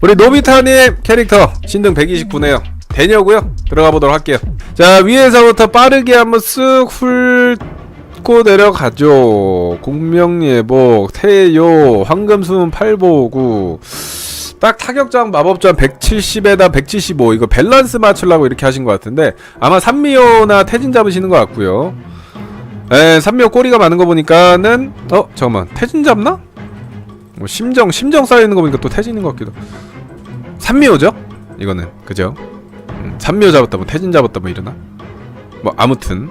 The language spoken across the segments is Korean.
우리 노비타님 캐릭터 신등 129네요. 되냐고요? 들어가 보도록 할게요. 자 위에서부터 빠르게 한번 쓱 훑고 내려가죠. 공명예복 태요 황금수문 팔보구 딱 타격장 마법전 170에다 175 이거 밸런스 맞추려고 이렇게 하신 것 같은데 아마 산미호나 태진 잡으시는 것 같고요. 에 산미호 꼬리가 많은 거 보니까는 어 잠깐만. 태진 잡나? 뭐 심정 심정 쌓여 있는 거 보니까 또 태진인 것 같기도. 산미호죠? 이거는 그죠? 음, 산미호 잡았다 뭐 태진 잡았다 뭐 이러나? 뭐 아무튼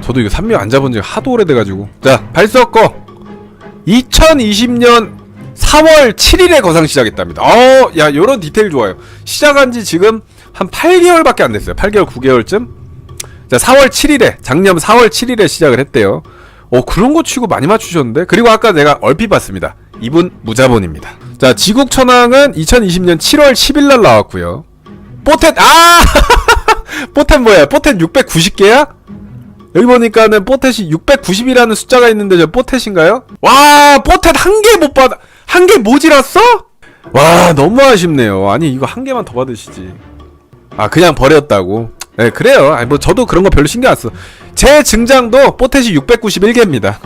저도 이거 산미호 안 잡은 지 하도 오래돼가지고 자 발석 거 2020년 4월 7일에 거상 시작했답니다. 어, 야 요런 디테일 좋아요. 시작한 지 지금 한 8개월밖에 안 됐어요. 8개월 9개월쯤. 자 4월 7일에 작년 4월 7일에 시작을 했대요. 어 그런 거 치고 많이 맞추셨는데 그리고 아까 내가 얼핏 봤습니다. 이분 무자본입니다. 자 지국 천왕은 2020년 7월 10일 날 나왔고요. 뽀텐 아 뽀텐 뭐야? 뽀텐 690개야? 여기 보니까는 뽀텐이 690이라는 숫자가 있는데 저 뽀텐인가요? 와 뽀텐 한 개 못 받아 한 개 모질았어? 와 너무 아쉽네요. 아니 이거 한 개만 더 받으시지. 아 그냥 버렸다고. 네 그래요. 아니 뭐 저도 그런 거 별로 신경 안 써. 제 증장도 뽀텐이 691개입니다.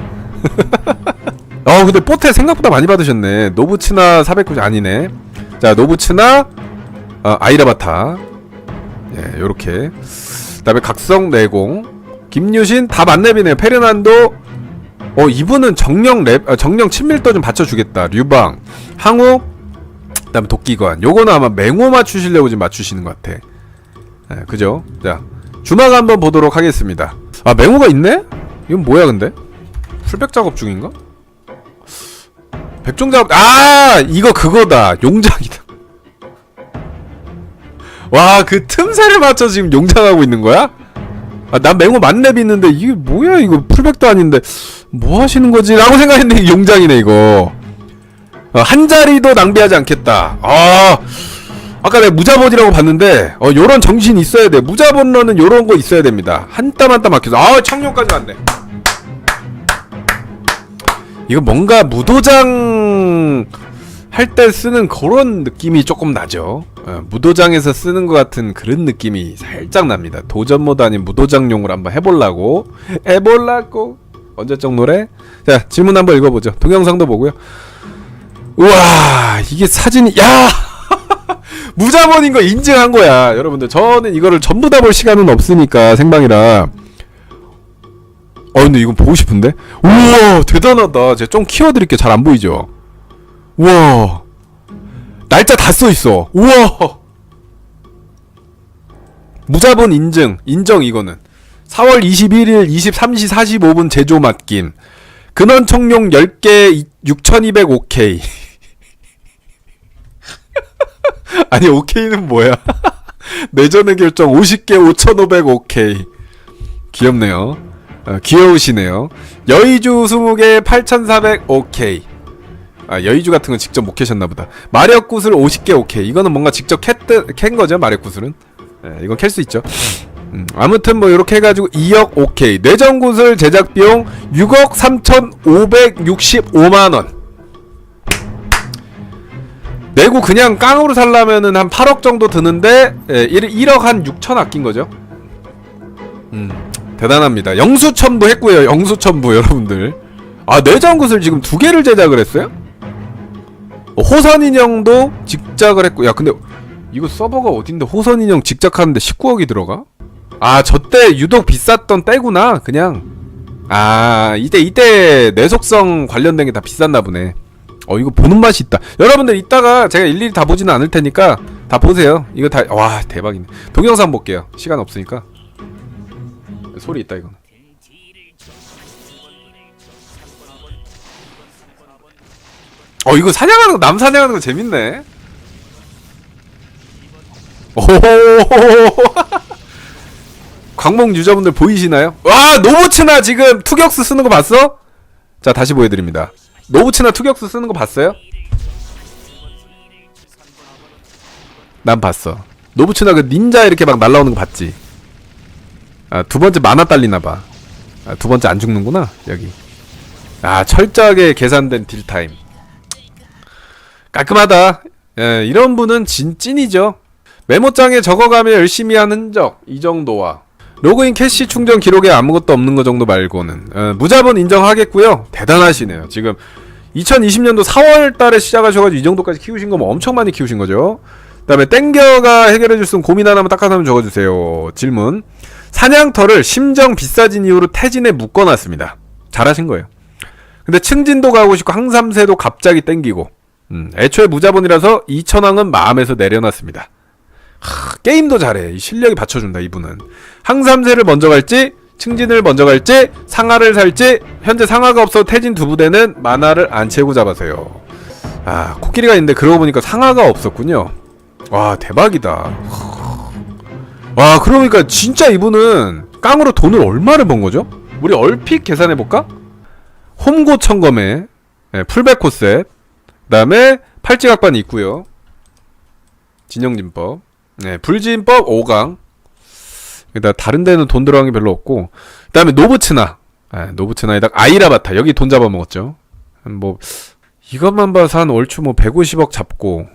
어 근데 뽀텐 생각보다 많이 받으셨네. 노부츠나 490 아니네. 자 노부츠나 어, 아이라바타. 예 요렇게. 그 다음에 각성 내공. 김유신 다 만렙이네요. 페르난도 어 이분은 정령 랩 아, 정령 친밀도 좀 받쳐주겠다. 류방 항우 그 다음에 도끼관 요거는 아마 맹호 맞추시려고 지금 맞추시는 것 같아. 예, 그죠? 자 주막 한번 보도록 하겠습니다. 아 맹호가 있네? 이건 뭐야 근데? 풀백 작업 중인가? 백종 작업 아 이거 그거다. 용장이다. 와 그 틈새를 맞춰 지금 용장하고 있는 거야? 아, 난 맹호 만렙 있는데 이게 뭐야? 이거 풀백도 아닌데 뭐 하시는 거지? 라고 생각했는데 용장이네 이거. 어, 한 자리도 낭비하지 않겠다. 아 아까 내가 무자본이라고 봤는데 어 요런 정신 있어야 돼. 무자본러는 요런 거 있어야 됩니다. 한 땀 한땀 아껴서. 아 청룡까지 왔네 이거 뭔가 무도장 할 때 쓰는 그런 느낌이 조금 나죠. 어, 무도장에서 쓰는 것 같은 그런 느낌이 살짝 납니다. 도전 모드 아닌 무도장용을 한번 해보려고 해보려고 언제적 노래? 자 질문 한번 읽어보죠. 동영상도 보고요. 우와 이게 사진이 야 무자본인 거 인증한 거야 여러분들 저는 이거를 전부 다 볼 시간은 없으니까 생방이라 어 근데 이건 보고 싶은데? 우와 대단하다. 제가 좀 키워드릴게 잘안 보이죠? 우와. 날짜 다 써있어. 우와. 무자본 인증 인정 이거는. 4월 21일 23시 45분 제조 맡김. 근원 청룡 10개 6205K 아니 OK는 뭐야? 내전의 결정 50개 5505K 귀엽네요 어, 귀여우시네요. 여의주 20개 8400OK 아 여의주 같은 건 직접 못 캐셨나 보다. 마력 구슬 50개 오케이. 이거는 뭔가 직접 캤드, 캔 거죠 마력 구슬은? 예, 이건 캘 수 있죠. 음, 아무튼 뭐 이렇게 해가지고 2억 오케이. 내전 구슬 제작 비용 6억 3,565만 원. 내고 그냥 깡으로 살려면은 한 8억 정도 드는데 예, 1, 1억 한 6천 아낀 거죠? 음 대단합니다. 영수천부 했고요 영수천부 여러분들. 아 구슬 지금 두 개를 제작을 했어요? 어, 호선 인형도 직작을 했고 야 근데 이거 서버가 어딘데 호선 인형 직작하는데 19억이 들어가? 아 저때 유독 비쌌던 때구나 그냥. 아 이때 이때 내속성 관련된 게 다 비쌌나 보네. 어 이거 보는 맛이 있다. 여러분들 이따가 제가 일일이 다 보지는 않을 테니까 다 보세요. 이거 다 와 대박이네. 동영상 볼게요. 시간 없으니까 소리 있다 이거는 어 이거 사냥하는 거 남 사냥하는 거 재밌네. 오. 광목 유저분들 보이시나요? 와 노부츠나 지금 투격수 쓰는 거 봤어? 자 다시 보여드립니다. 노부츠나 투격수 쓰는 거 봤어요? 난 봤어. 노부츠나 그 닌자 이렇게 막 날라오는 거 봤지? 아 두 번째 만화 딸리나봐. 아, 두 번째 안 죽는구나 여기. 아 철저하게 계산된 딜 타임. 깔끔하다. 예, 이런 분은 진 찐이죠. 메모장에 적어가며 열심히 한 흔적 이 정도와 로그인 캐시 충전 기록에 아무것도 없는 거 정도 말고는 어, 무자본 인정하겠고요. 대단하시네요. 지금 2020년도 4월 달에 시작하셔가지고 이 정도까지 키우신 거면 엄청 많이 키우신 거죠. 그 다음에 땡겨가 해결해줄 수 있는 고민 하나만 딱 하나만 적어주세요. 질문. 사냥터를 심정 비싸진 이유로 태진에 묶어놨습니다. 잘하신 거예요. 근데 층진도 가고 싶고 항삼세도 갑자기 땡기고 음, 애초에 무자본이라서 2천왕은 마음에서 내려놨습니다. 하, 게임도 잘해. 이 실력이 받쳐준다 이분은. 항삼세를 먼저 갈지 층진을 먼저 갈지 상하를 살지 현재 상하가 없어 태진 두 부대는 만화를 안 채우고 잡아서요. 아 코끼리가 있는데 그러고 보니까 상하가 없었군요. 와 대박이다. 와 그러니까 진짜 이분은 깡으로 돈을 얼마를 번 거죠? 우리 얼핏 계산해 볼까? 홈고 청검에 네, 풀백 코셋 그 다음에 팔찌각반이 있고요. 진영진법, 네 불진법 5강. 그다 다른 데는 돈 들어간 게 별로 없고 그 다음에 노브츠나, 네, 노브츠나에다가 아이라바타 여기 돈 잡아 먹었죠. 뭐 이것만 봐서 한 얼추 뭐 150억 잡고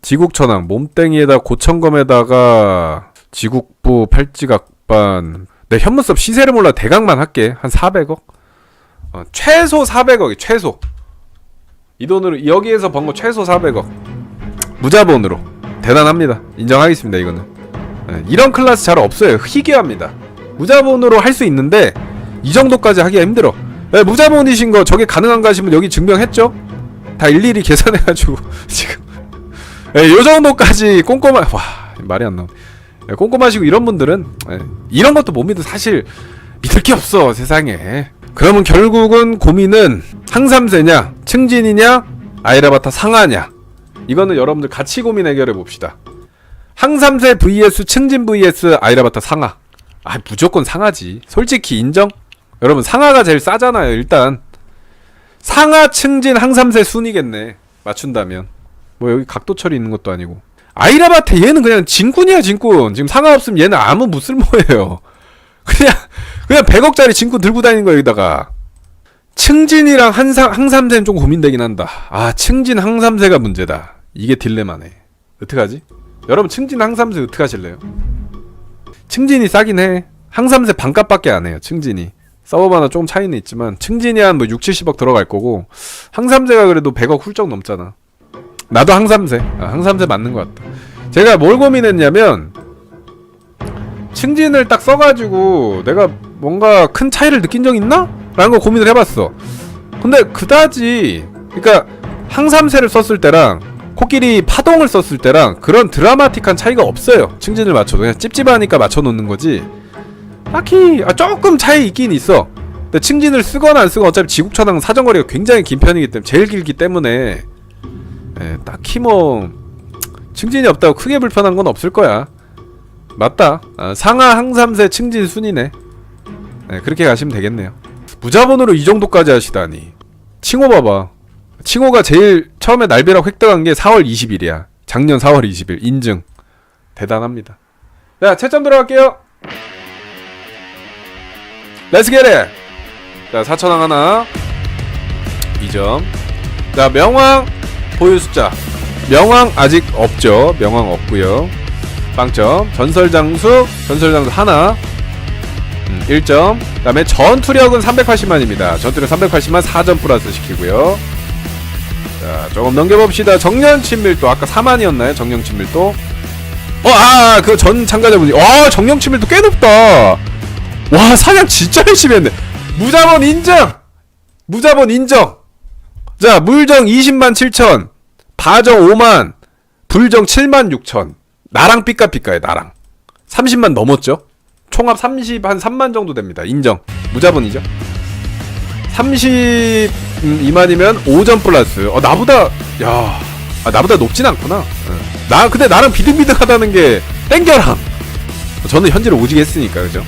지국천왕 몸땡이에다 고청검에다가 지국부 팔찌각반. 내 현무섭 시세를 몰라 대강만 할게. 한 400억? 어, 최소 400억이 최소. 이 돈으로 여기에서 번 거 최소 400억. 무자본으로. 대단합니다. 인정하겠습니다 이거는. 예, 이런 클래스 잘 없어요. 희귀합니다. 무자본으로 할 수 있는데 이 정도까지 하기가 힘들어. 예, 무자본이신 거 저게 가능한가 하시면 여기 증명했죠? 다 일일이 계산해가지고 지금. 예, 요 정도까지 꼼꼼하 와 말이 안 나오네. 예, 꼼꼼하시고 이런 분들은 예, 이런 것도 못 믿어. 사실 믿을 게 없어 세상에. 그러면 결국은 고민은 항삼세냐 층진이냐 아이라바타 상하냐. 이거는 여러분들 같이 고민 해결해 봅시다. 항삼세 vs 층진 vs 아이라바타 상하. 아 무조건 상하지. 솔직히 인정? 여러분 상하가 제일 싸잖아요 일단. 상하 층진 항삼세 순이겠네. 맞춘다면. 뭐 여기 각도 처리 있는 것도 아니고 아이라바테 얘는 그냥 진꾼이야 진꾼 지금 상하 없으면 얘는 아무 무쓸모예요. 그냥 그냥 100억짜리 진꾼 들고 다니는 거야 여기다가. 층진이랑 한상, 항삼세는 좀 고민되긴 한다. 아 층진 항삼세가 문제다. 이게 딜레마네. 어떡하지? 여러분 층진 항삼세 어떡하실래요? 층진이 싸긴 해. 항삼세 반값밖에 안 해요 층진이. 서버마다 조금 차이는 있지만 층진이 한 뭐 6, 70억 들어갈 거고 항삼세가 그래도 100억 훌쩍 넘잖아 나도 항삼세. 아, 항삼세 맞는 것 같다. 제가 뭘 고민했냐면 층진을 딱 써가지고 내가 뭔가 큰 차이를 느낀 적 있나? 라는 거 고민을 해봤어. 근데 그다지 그러니까 항삼세를 썼을 때랑 코끼리 파동을 썼을 때랑 그런 드라마틱한 차이가 없어요. 층진을 맞춰도. 그냥 찝찝하니까 맞춰놓는 거지. 딱히 아, 조금 차이 있긴 있어. 근데 층진을 쓰거나 안 쓰거나 어차피 지국 천왕 사정거리가 굉장히 긴 편이기 때문에 제일 길기 때문에 예, 딱히 뭐 층진이 없다고 크게 불편한 건 없을 거야. 맞다. 아, 상하 항삼세 층진 순이네. 네, 그렇게 가시면 되겠네요. 무자본으로 이 정도까지 하시다니. 칭호 봐봐. 칭호가 제일 처음에 날벼락 획득한 게 4월 20일이야. 작년 4월 20일. 인증. 대단합니다. 자 채점 들어갈게요. 렛츠 게릿 자 4천왕 하나. 2점. 자 명왕 보유 숫자. 명왕 아직 없죠. 명왕 없고요. 빵점. 전설 장수 전설 장수 하나. 음, 1점. 그 다음에 전투력은 380만입니다. 전투력 380만 4점 플러스 시키고요. 자 조금 넘겨봅시다. 정년 친밀도. 아까 4만이었나요? 정년 친밀도? 어아그 전 참가자분이. 와 정년 친밀도 꽤 높다. 와 사냥 진짜 열심히 했네. 무자본 인정! 무자본 인정! 자 물정 20만 7천 바정 5만 불정 7만 6천. 나랑 삐까삐까해 나랑. 30만 넘었죠? 총합 30 한 3만 정도 됩니다. 인정. 무자본이죠? 32만이면 5점 플러스. 어 나보다 야 아, 나보다 높진 않구나. 응. 나 근데 나랑 비등비등하다는 게 땡겨랑 저는 현재를 오지게 했으니까 그죠?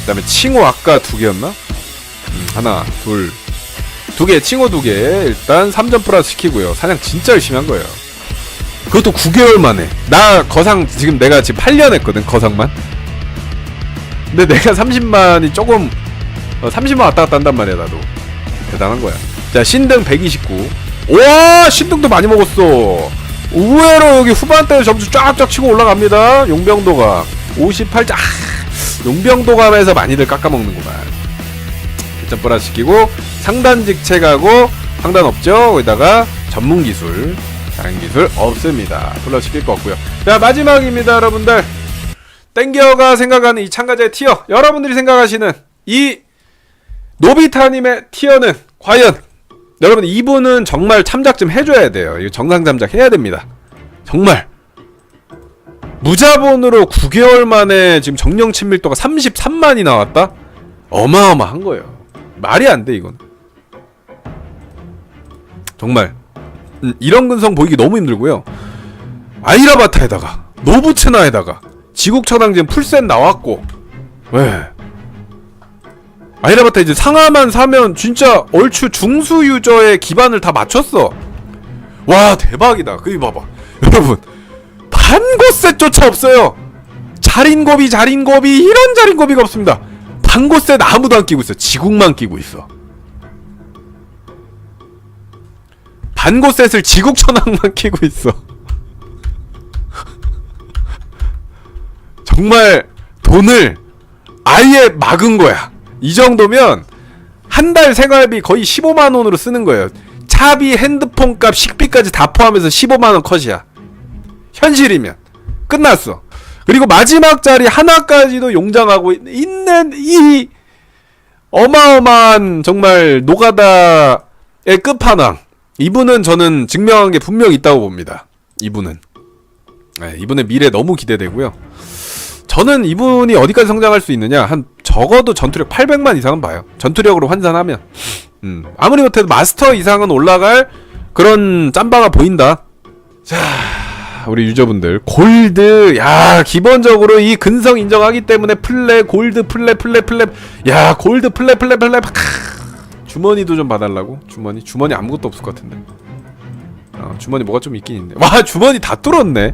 그 다음에 칭호 아까 두 개였나? 음, 하나 둘 두 개, 칭호 두 개. 일단 3점 플러스 시키고요. 사냥 진짜 열심히 한 거예요. 그것도 9개월 만에. 나 거상 지금 내가 지금 8년 했거든, 거상만. 근데 내가 30만이 조금, 어, 30만 왔다 갔다 한단 말이야, 나도. 대단한 거야. 자, 신등 129. 우와! 신등도 많이 먹었어. 의외로 여기 후반대 점수 쫙쫙 치고 올라갑니다. 용병도가 58점. 아, 용병도감에서 많이들 깎아먹는구만. 1점 플러스 시키고 상단 직책하고 상단 없죠. 거기다가 전문 기술 다른 기술 없습니다. 플러스 시킬 거 없고요. 자 마지막입니다, 여러분들. 땡겨가 생각하는 이 참가자의 티어 여러분들이 생각하시는 이 노비타님의 티어는 과연 여러분 이분은 정말 참작 좀 해줘야 돼요. 이거 정상 참작 해야 됩니다. 정말 무자본으로 9개월 만에 지금 정령 친밀도가 33만이 나왔다? 어마어마한 거예요. 말이 안 돼 이건. 정말 음, 이런 근성 보이기 너무 힘들고요. 아이라바타에다가 노부츠나에다가 지국천왕진 풀셋 나왔고 왜 아이라바타 이제 상하만 사면 진짜 얼추 중수 유저의 기반을 다 맞췄어. 와 대박이다. 그이 봐봐. 여러분 반고셋조차 없어요. 자린고비 자린고비 이런 자린고비가 없습니다. 반고셋 아무도 안 끼고 있어. 지국만 끼고 있어 반고셋을 지국천왕만 끼고 있어 정말 돈을 아예 막은 거야. 이 정도면 한 달 생활비 거의 15만 원으로 쓰는 거예요. 차비, 핸드폰 값, 식비까지 다 포함해서 15만 원 컷이야. 현실이면 끝났어. 그리고 마지막 자리 하나까지도 용장하고 있는 이 어마어마한 정말 노가다의 끝판왕. 이분은 저는 증명한 게 분명 있다고 봅니다. 이분은. 네, 이분의 미래 너무 기대되고요. 저는 이분이 어디까지 성장할 수 있느냐? 한 적어도 전투력 800만 이상은 봐요. 전투력으로 환산하면. 음, 아무리 못해도 마스터 이상은 올라갈 그런 짬바가 보인다. 자 우리 유저분들. 골드. 야 기본적으로 이 근성 인정하기 때문에 플레 골드 플레 플레 플레 야 골드 플레 플레 플레. 크, 주머니도 좀 봐달라고 주머니 주머니 아무것도 없을 것 같은데 어, 주머니 뭐가 좀 있긴 있네 와 주머니 다 뚫었네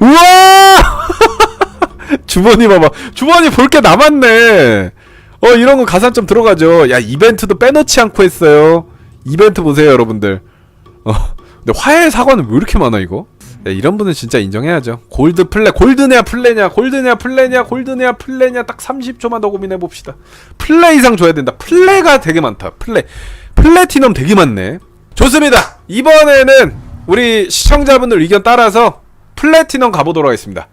우와 주머니 봐봐. 주머니 볼 게 남았네. 어, 이런 거 가산 점 들어가죠. 야, 이벤트도 빼놓지 않고 했어요. 이벤트 보세요, 여러분들. 어, 근데 화해 사과는 왜 이렇게 많아, 이거? 야, 이런 분은 진짜 인정해야죠. 골드 플레, 골드냐, 플레냐, 골드냐, 플레냐, 골드냐, 플레냐, 딱 30초만 더 고민해 봅시다. 플레 이상 줘야 된다. 플레가 되게 많다. 플레. 플래티넘 되게 많네. 좋습니다. 이번에는 우리 시청자분들 의견 따라서 플래티넘 가보도록 하겠습니다.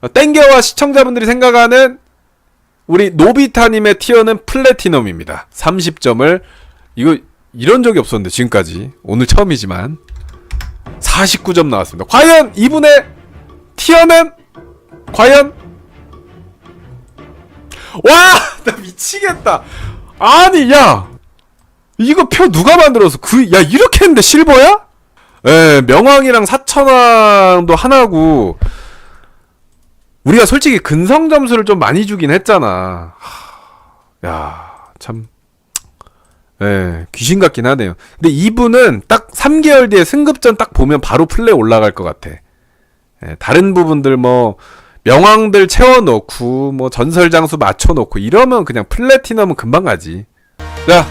어, 땡겨와 시청자분들이 생각하는 우리 노비타님의 티어는 플래티넘입니다. 30점을 이거 이런 적이 없었는데 지금까지 오늘 처음이지만 49점 나왔습니다. 과연 이분의 티어는 과연 와! 나 미치겠다. 아니 야 이거 표 누가 만들어서 그 야 이렇게 했는데 실버야? 예, 명왕이랑 사천왕도 하나고 우리가 솔직히 근성 점수를 좀 많이 주긴 했잖아. 하, 야, 참. 예, 귀신 같긴 하네요. 근데 이분은 딱 3개월 뒤에 승급전 딱 보면 바로 플레이 올라갈 것 같아. 예, 다른 부분들 뭐, 명왕들 채워놓고, 뭐, 전설 장수 맞춰놓고, 이러면 그냥 플래티넘은 금방 가지. 자,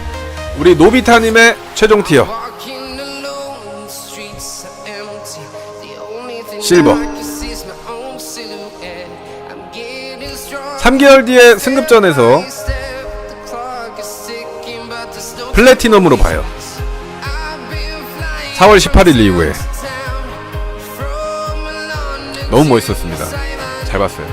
우리 노비타님의 최종 티어. 실버. 3개월 뒤에 승급전에서 플래티넘으로 봐요. 4월 18일 이후에 너무 멋있었습니다. 잘 봤어요.